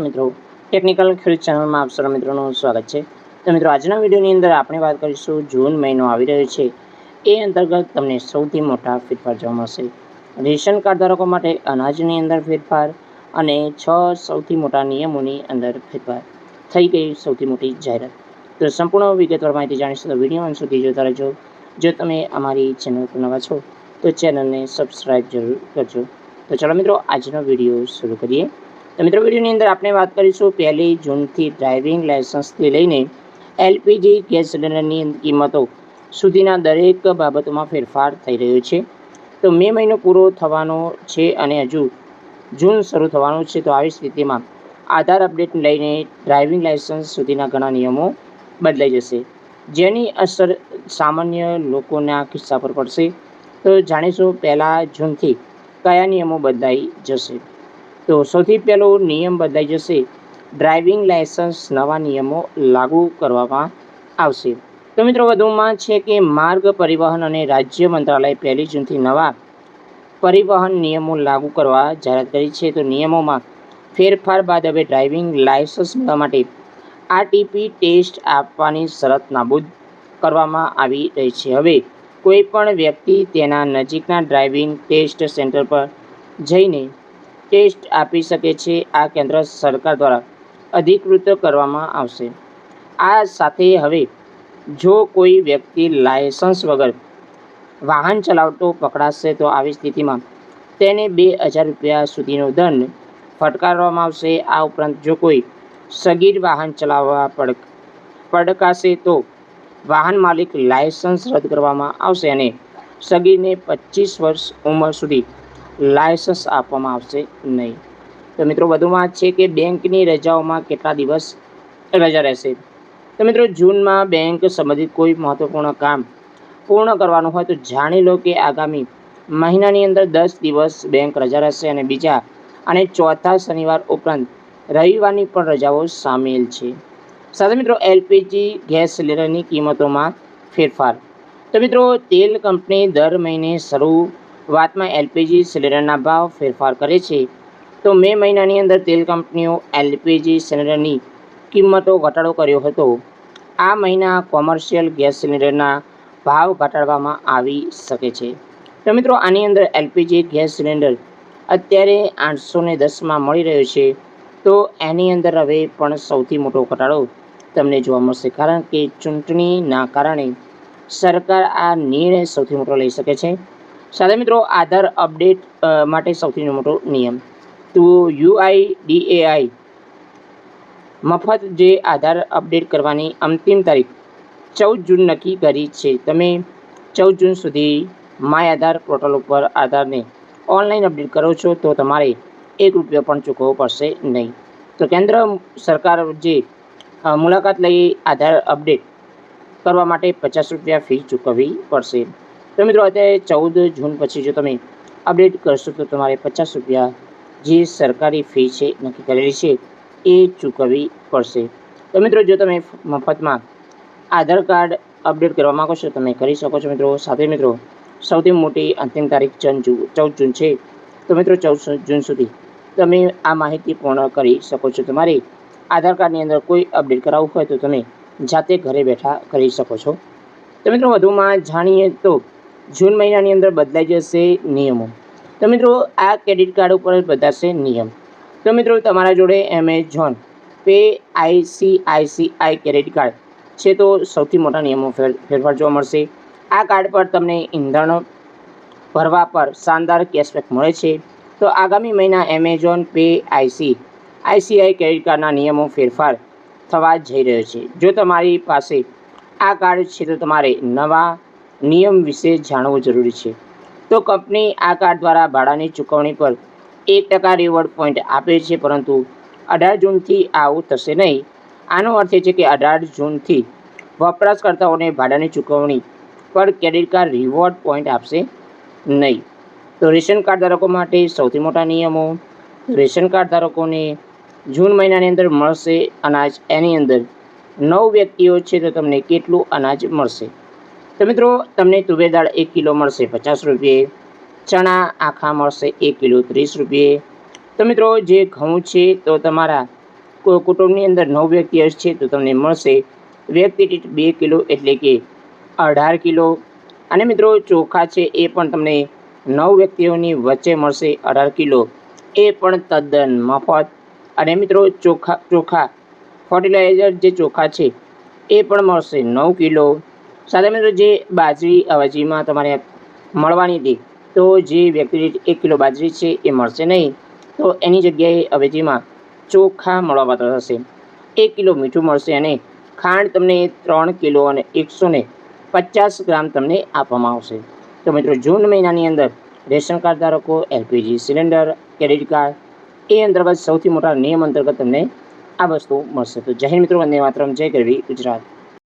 મિત્રો. ટેકનિકલ ખેડૂત ચેનલમાં આપ સર્વ મિત્રોનું સ્વાગત છે. તો મિત્રો, આજના વિડીયોની અંદર આપણે વાત કરીશું જૂન મહિનો આવી રહ્યો છે. એ અંતર્ગત તમને સૌથી મોટા ફેરફાર જોવા મળશે. રેશન કાર્ડ ધારકો માટે અનાજની અંદર ફેરફાર અને છ સૌથી મોટા નિયમોની અંદર ફેરફાર થઈ ગઈ સૌથી મોટી જાહેરાત. તો સંપૂર્ણ વિગતવાર માહિતી જાણીશું તો વીડિયો અંત સુધી જોતા રહેજો. જો તમે અમારી ચેનલ પર નવા છો, તો ચેનલને સબસ્ક્રાઈબ જરૂર કરજો. તો ચાલો મિત્રો, આજનો વીડિયો શરૂ કરીએ. તો મિત્રો, વિડીયોની અંદર આપણે વાત કરીશું પહેલી જૂનથી ડ્રાઇવિંગ લાયસન્સથી લઈને એલપીજી ગેસ સિલિન્ડરની કિંમતો સુધીના દરેક બાબતોમાં ફેરફાર થઈ રહ્યો છે. તો મે મહિનો પૂરો થવાનો છે અને હજુ જૂન શરૂ થવાનું છે, તો આવી સ્થિતિમાં આધાર અપડેટ લઈને ડ્રાઇવિંગ લાયસન્સ સુધીના ઘણા નિયમો બદલાઈ જશે. જેની અસર સામાન્ય લોકોના કિસ્સા પર પડશે. તો જાણીશું પહેલાં જૂનથી કયા નિયમો બદલાઈ જશે. તો સૌથી પહેલો નિયમ બદલાઈ જશે. ડ્રાઇવિંગ લાયસન્સ નવા નિયમો લાગુ કરવામાં આવશે. તો મિત્રો વધુમાં છે કે માર્ગ પરિવહન અને રાજ્ય મંત્રાલય પહેલી જૂનથી નવા પરિવહન નિયમો લાગુ કરવા જાહેરાત કરી છે. તો નિયમોમાં ફેરફાર બાદ હવે ડ્રાઇવિંગ લાયસન્સ મેળવવા માટે આરટીપી ટેસ્ટ આપવાની શરત નાબૂદ કરવામાં આવી રહી છે. હવે કોઈ પણ વ્યક્તિ તેના નજીકના ડ્રાઇવિંગ ટેસ્ટ સેન્ટર પર જઈને ટેસ્ટ આપી શકે છે આ કેન્દ્ર સરકાર દ્વારા અધિકૃત કરવામાં આવશે. આ સાથે હવે જો કોઈ વ્યક્તિ લાયસન્સ વગર વાહન ચલાવતો પકડાશે તો આવી સ્થિતિમાં તેને બે હજાર રૂપિયા સુધીનો દંડ ફટકારવામાં આવશે. આ ઉપરાંત જો કોઈ સગીર વાહન ચલાવવા પડ પડકાશે તો વાહન માલિક લાયસન્સ રદ કરવામાં આવશે અને સગીરને પચીસ વર્ષ ઉંમર સુધી લાયસન્સ આપવામાં આવશે નહીં. તો મિત્રો વધુમાં છે કે બેંકની રજાઓમાં કેટલા દિવસ રજા રહેશે. તો મિત્રો, જૂનમાં બેંક સંબંધિત કોઈ મહત્ત્વપૂર્ણ કામ પૂર્ણ કરવાનું હોય તો જાણી લો કે આગામી મહિનાની અંદર દસ દિવસ બેંક રજા રહેશે અને બીજા અને ચોથા શનિવાર ઉપરાંત રવિવારની પણ રજાઓ સામેલ છે. સાથે મિત્રો, એલપીજી ગેસ સિલિન્ડરની કિંમતોમાં ફેરફાર. તો મિત્રો, તેલ કંપની દર મહિને શરૂઆતમાં એલપીજી સિલિન્ડરના ભાવ ફેરફાર કરે છે. તો મે મહિનાની અંદર તેલ કંપનીઓ એલપીજી સિલિન્ડરની કિંમતો ઘટાડો કર્યો હતો. આ મહિના કોમર્શિયલ ગેસ સિલિન્ડરના ભાવ ઘટાડવામાં આવી શકે છે. તો મિત્રો, આની અંદર એલપીજી ગેસ સિલિન્ડર અત્યારે આઠસો ને દસમાં મળી રહ્યો છે. તો એની અંદર હવે પણ સૌથી મોટો ઘટાડો તમને જોવા મળશે. કારણ કે ચૂંટણીના કારણે સરકાર આ નિર્ણય સૌથી મોટો લઈ શકે છે. સાથે મિત્રો, આધાર અપડેટ માટે સૌથી મોટો નિયમ. તો યુઆઈડીએઆઈ મફત જે આધાર અપડેટ કરવાની અંતિમ તારીખ ચૌદ જૂન નક્કી કરી છે. તમે ચૌદ જૂન સુધી માય આધાર પોર્ટલ ઉપર આધારને ઓનલાઈન અપડેટ કરો છો તો તમારે એક રૂપિયો પણ ચૂકવવો પડશે નહીં. તો કેન્દ્ર સરકાર જે મુલાકાત લઈ આધાર અપડેટ કરવા માટે પચાસ રૂપિયા ફી ચૂકવવી પડશે. તો મિત્રો અત્યારે ચૌદ જૂન પછી જો તમે અપડેટ કરશો તો તમારે પચાસ રૂપિયા જે સરકારી ફી છે નક્કી કરેલી છે એ ચૂકવવી પડશે. તો મિત્રો જો તમે મફતમાં આધાર કાર્ડ અપડેટ કરવા માગો છો, તમે કરી શકો છો મિત્રો. સાથે મિત્રો, સૌથી મોટી અંતિમ તારીખ ચૌદ જૂન ચૌદ જૂન છે. તો મિત્રો ચૌદ જૂન સુધી તમે આ માહિતી પૂર્ણ કરી શકો છો. તમારે આધાર કાર્ડની અંદર કોઈ અપડેટ કરાવવું હોય તો તમે જાતે ઘરે બેઠા કરી શકો છો. તો મિત્રો વધુમાં જાણીએ તો જૂન મહિનાની અંદર બદલાઈ જશે નિયમો. તો મિત્રો, આ ક્રેડિટ કાર્ડ ઉપર બદલાશે નિયમ. તો મિત્રો, તમારા જોડે Amazon Pay ICICI credit card છે તો સૌથી મોટા નિયમો ફેર, ફેરફાર જોવા મળશે. આ કાર્ડ પર તમને ઈંધણ ભરવા પર શાનદાર કેશબેક મળે છે. તો આગામી મહિના Amazon pay IC ICI credit કાર્ડના નિયમો ફેરફાર થવા જઈ રહ્યો છે. જો તમારી પાસે આ કાર્ડ છે તો તમારે નવા નિયમ વિશે જાણવું જરૂરી છે. તો કંપની આ કાર્ડ દ્વારા ભાડાની ચૂકવણી પર એક ટકા રિવોર્ડ પોઈન્ટ આપે છે, પરંતુ અઢાર જૂનથી આવું થશે નહીં. આનો અર્થ એ છે કે અઢાર જૂનથી વપરાશકર્તાઓને ભાડાની ચૂકવણી પર ક્રેડિટ કાર્ડ રિવોર્ડ પોઈન્ટ આપશે નહીં. તો રેશન કાર્ડ ધારકો માટે સૌથી મોટા નિયમો, રેશન કાર્ડ ધારકોને જૂન મહિનાની અંદર મળશે અનાજ એની અંદર નવ વ્યક્તિઓ છે, તો તમને કેટલું અનાજ મળશે? તો મિત્રો, તમને તુવેર દાળ એક કિલો મળશે પચાસ રૂપિયે, ચણા આખા મળશે એક કિલો ત્રીસ રૂપિયે. તો મિત્રો, જે ઘઉં છે, તો તમારા કુટુંબની અંદર નવ વ્યક્તિ છે, તો તમને મળશે વ્યક્તિ દીઠ બે કિલો એટલે કે અઢાર કિલો. અને મિત્રો, ચોખા છે, એ પણ તમને નવ વ્યક્તિઓની વચ્ચે મળશે અઢાર કિલો. એ પણ તદ્દન મફત. અને મિત્રો, ચોખા ચોખા ફર્ટિલાઇઝર જે ચોખા છે, એ પણ મળશે નવ કિલો. સાથે મિત્રો જે બાજરી અવાજીમાં તમારે મળવાની હતી, તો જે વ્યક્તિ દીઠ એક કિલો બાજરી છે એ મળશે નહીં. તો એની જગ્યાએ અવેજીમાં ચોખા મળવાપાત્ર થશે. એક કિલો મીઠું મળશે અને ખાંડ તમને ત્રણ કિલો અને એકસો ને પચાસ ગ્રામ તમને આપવામાં આવશે. તો મિત્રો જૂન મહિનાની અંદર રેશન કાર્ડ ધારકો, એલપીજી સિલિન્ડર, ક્રેડિટ કાર્ડ, એ અંતર્ગત સૌથી મોટા નિયમ અંતર્ગત તમને આ વસ્તુ મળશે. તો હિન્દ મિત્રો, વંદે માતરમ, જય ગરવી ગુજરાત.